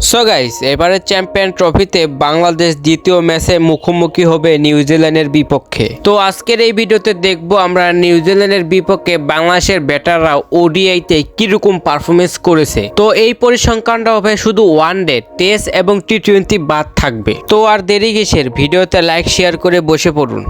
So guys এবারে champion ট্রফিতে বাংলাদেশ দ্বিতীয় ম্যাচে মুখোমুখি হবে নিউজিল্যান্ডের বিপক্ষে। তো আজকের এই ভিডিওতে দেখব আমরা নিউজিল্যান্ডের বিপক্ষে বাংলাদেশের ব্যাটাররা ওডিআইতে কীরকম পারফরমেন্স করেছে। তো এই পরিসংখ্যানটা হবে শুধু ওয়ান ডে টেস্ট এবং টি টোয়েন্টি বাদ থাকবে। তো আর দেরি কিসের? ভিডিওতে লাইক শেয়ার করে বসে পড়ুন।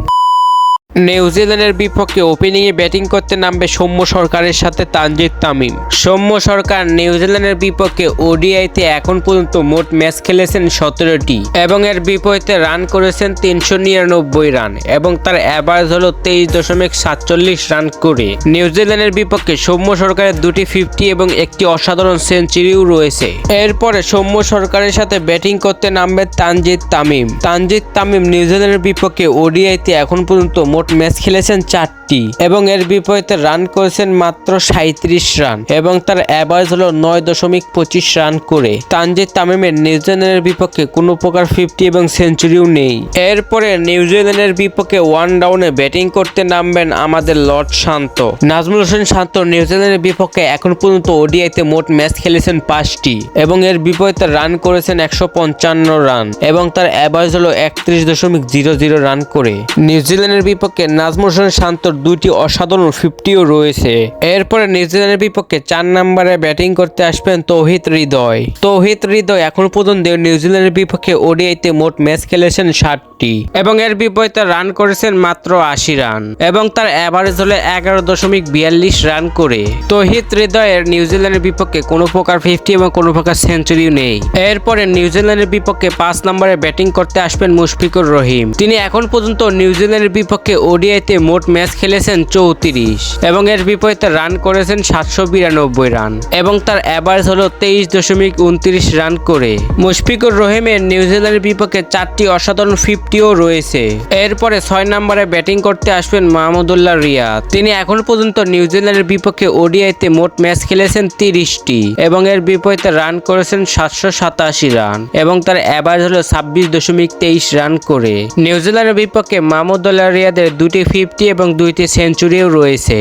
নিউজিল্যান্ডের বিপক্ষে ওপেনিংয়ে ব্যাটিং করতে নামবে সৌম্য সরকারের সাথে তানজিদ তামিম। সৌম্য সরকার নিউজিল্যান্ডের বিপক্ষে ওডিআইতে এখন পর্যন্ত মোট ম্যাচ খেলেছেন সতেরোটি এবং এর বিপরীতে রান করেছেন তিনশো নিরানব্বই রান এবং তার অ্যাভারেজ হল তেইশ দশমিক সাতচল্লিশ রান করে। নিউজিল্যান্ডের বিপক্ষে সৌম্য সরকারের দুটি ফিফটি এবং একটি অসাধারণ সেঞ্চুরিও রয়েছে। এরপরে সৌম্য সরকারের সাথে ব্যাটিং করতে নামবে তানজিদ তামিম। তানজিদ তামিম নিউজিল্যান্ডের বিপক্ষে ওডিআইতে এখন পর্যন্ত মোট ম্যাচ খেলেছেন চারটি এবং এর বিপরীতে রান করেছেন মাত্র সাঁত্রিশ রান এবং তার অ্যাভারেজ হলো নয় দশমিক পঁচিশ রান করে। তানজিদ তামিমের নিউজিল্যান্ডের বিপক্ষে কোনো প্রকার ফিফটি এবং সেঞ্চুরিও নেই। এরপরে নিউজিল্যান্ডের বিপক্ষে ওয়ান ডাউনে ব্যাটিং করতে নামবেন আমাদের লর্ড শান্ত। নাজমুল হোসেন শান্ত নিউজিল্যান্ডের বিপক্ষে এখন পর্যন্ত ওডিআইতে মোট ম্যাচ খেলেছেন পাঁচটি এবং এর বিপরীতে রান করেছেন একশো পঞ্চান্ন রান এবং তার অ্যাভারেজ হলো একত্রিশ দশমিক জিরো জিরো রান করে। নিউজিল্যান্ডের বিপক্ষে নাজমুল হোসেন শান্তর দুইটি অসাধারণ ফিফটিও রয়েছে। এরপরে নিউজিল্যান্ডের বিপক্ষে চার নম্বরে ব্যাটিং করতে আসবেন তৌহিদ হৃদয়। তৌহিদ হৃদয় এখন পর্যন্ত নিউজিল্যান্ডের বিপক্ষে ওডিআইতে মোট ম্যাচ খেলেছেন ষাটটি এবং এর বিপরীতে রান করেছেন মাত্র আশি রান এবং তার অ্যাভারেজ হলে এগারো দশমিক বিয়াল্লিশ রান করে। তৌহিদ হৃদয়ের নিউজিল্যান্ডের বিপক্ষে কোনো প্রকার ফিফটি এবং কোনো প্রকার সেঞ্চুরিও নেই। এরপরে নিউজিল্যান্ডের বিপক্ষে পাঁচ নম্বরে ব্যাটিং করতে আসবেন মুশফিকুর রহিম। তিনি এখন পর্যন্ত নিউজিল্যান্ডের বিপক্ষে ওডিআইতে মোট ম্যাচ খেলেছেন চৌত্রিশ এবং এর বিপরীতে রান করেছেন সাতশো বিরানব্বই রান এবং তার অ্যাভারেজ হলো তেইশ দশমিক উনত্রিশ রান করে। মুশফিকুর রহিমের নিউজিল্যান্ডের বিপক্ষে চারটি অসাধারণ ফিফটিও রয়েছে। এরপরে ছয় নম্বরে ব্যাটিং করতে আসবেন মাহমুদুল্লাহ রিয়া তিনি এখন পর্যন্ত নিউজিল্যান্ডের বিপক্ষে ওডিআইতে মোট ম্যাচ খেলেছেন তিরিশটি এবং এর বিপরীতে রান করেছেন সাতশো সাতাশি রান এবং তার অ্যাভারেজ হলো ছাব্বিশ দশমিক তেইশ রান করে। নিউজিল্যান্ডের বিপক্ষে মাহমুদুল্লাহ রিয়াদের দুটি ফিফটি এবং দুইটি সেঞ্চুরিও রয়েছে।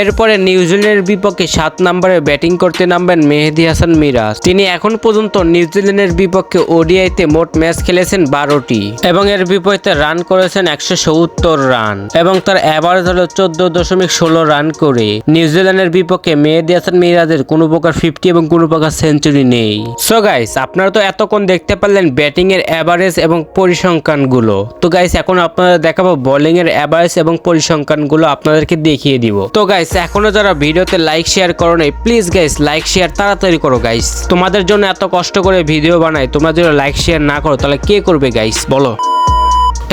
এরপরে নিউজিল্যান্ডের বিপক্ষে সাত নম্বরে ব্যাটিং করতে নামবেন মেহেদি হাসান মিরাজ। তিনি এখন পর্যন্ত নিউজিল্যান্ডের বিপক্ষে ওডিআইতে মোট ম্যাচ খেলেছেন বারোটি এবং এর বিপরীতে রান করেছেন একশো সত্তর রান এবং তার অ্যাভারেজ হলো চোদ্দ দশমিক ষোলো রান করে। নিউজিল্যান্ডের বিপক্ষে মেহেদি হাসান মিরাজের কোনো প্রকার ফিফটি এবং কোনো প্রকার সেঞ্চুরি নেই। সো গাইস আপনারা তো এতক্ষণ দেখতে পারলেন ব্যাটিং এর অ্যাভারেজ এবং পরিসংখ্যানগুলো। তো গাইস এখন আপনারা দেখাবো বোলিং এর অ্যাভারেজ এবং পরিসংখ্যানগুলো আপনাদেরকে দেখিয়ে দিব। তো গাইস এখনও যারা ভিডিওতে লাইক শেয়ার করো নাই প্লিজ গাইস লাইক শেয়ার তাড়াতাড়ি করো গাইস তোমাদের জন্য এত কষ্ট করে ভিডিও বানাই, তোমরা যদি লাইক শেয়ার না করো, তাহলে কে করবে গাইস বলো।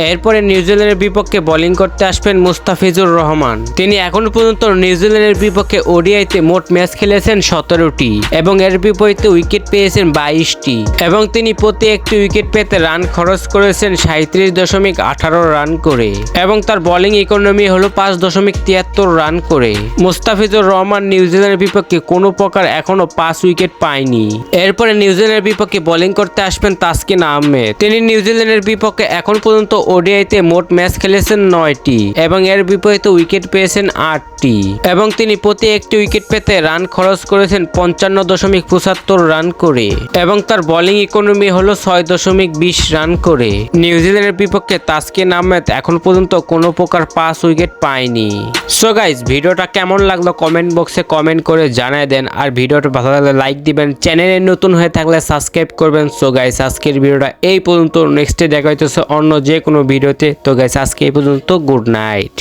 এরপরে নিউজিল্যান্ডের বিপক্ষে বোলিং করতে আসবেন মুস্তাফিজুর রহমান। তিনি এখনও পর্যন্ত নিউজিল্যান্ডের বিপক্ষে ওডিআইতে মোট ম্যাচ খেলেছেন সতেরোটি এবং এর বিপরীতে উইকেট পেয়েছেন বাইশটি এবং তিনি প্রতি একটি উইকেট পেতে রান খরচ করেছেন সাঁত্রিশ দশমিক আঠারো রান করে এবং তার বোলিং ইকোনমি হলো পাঁচ দশমিক তিয়াত্তর রান করে। মুস্তাফিজুর রহমান নিউজিল্যান্ডের বিপক্ষে কোনো প্রকার এখনও পাঁচ উইকেট পায়নি। এরপরে নিউজিল্যান্ডের বিপক্ষে বোলিং করতে আসবেন তাসকিন আহমেদ। তিনি নিউজিল্যান্ডের বিপক্ষে এখন পর্যন্ত ওডিআইতে মোট ম্যাচ খেলেছেন নয়টি এবং এর বিপরীতে উইকেট পেয়েছেন আটটি এবং তিনি প্রতি একটি উইকেট পেতে রান খরচ করেছেন পঞ্চান্ন দশমিক পঁচাত্তর রান করে এবং তার বোলিং ইকোনমি হলো ছয় দশমিক বিশ রান করে। নিউজিল্যান্ডের বিপক্ষে তাসকিন আহমেদ এখন পর্যন্ত কোনো প্রকার পাঁচ উইকেট পায়নি। সো গাইজ ভিডিওটা কেমন লাগল কমেন্ট বক্সে কমেন্ট করে জানায় দেন আর ভিডিওটা ভালো লাগলে লাইক দিবেন। চ্যানেলে নতুন হয়ে থাকলে সাবস্ক্রাইব করবেন। সো গাইজ আজকের ভিডিওটা এই পর্যন্ত। নেক্সটে দেখা হইতেছে অন্য যে কোনো ভিডিওতে। তো গেছে আজকে এই পর্যন্ত গুড নাইট।